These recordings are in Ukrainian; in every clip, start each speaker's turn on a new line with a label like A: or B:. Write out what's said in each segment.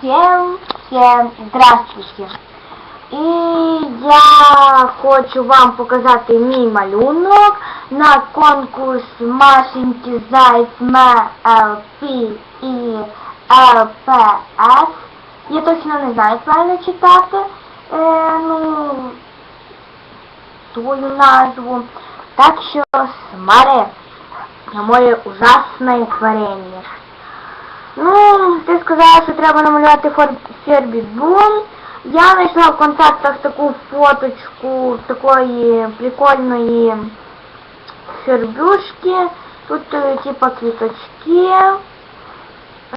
A: Всем, всем здравствуйте! І я хочу вам показати мій малюнок на конкурс Машеньки Зайць МЛП і ЛПС. Я точно не знаю, правильно читати е, ну, твою назву. Так що смотри на моє ужасне творення. Ну, ти сказала, що треба намалювати фербі-бум. Я знайшла в контактах таку фоточку такої прикольної фербюшки. Тут е, типа квіточки.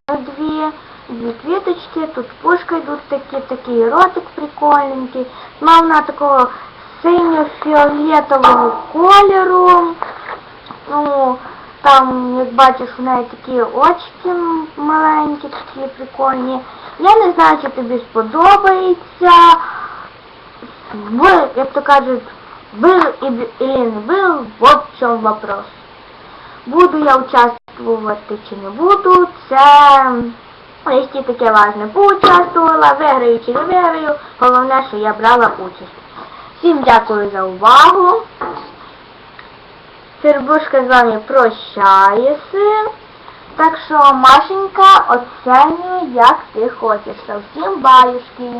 A: Дві, дві квіточки, тут пушка йдуть такі, такий ротик прикольненький. Мав на такого синьо-фіолетового кольору. Ну, бачиш, у неї такі очки маленькі, такі прикольні. Я не знаю, чи тобі сподобається. В, як то кажуть, был или не был, вот в чому вопрос. Буду я участвувати чи не буду, це листі таке важне. Поучаствувала, виграю чи не виграю, головне, що я брала участь. Всім дякую за увагу. Сербушка з вами прощається. Так що Машенька оцінює, як ти хочеш. Всім баюшки.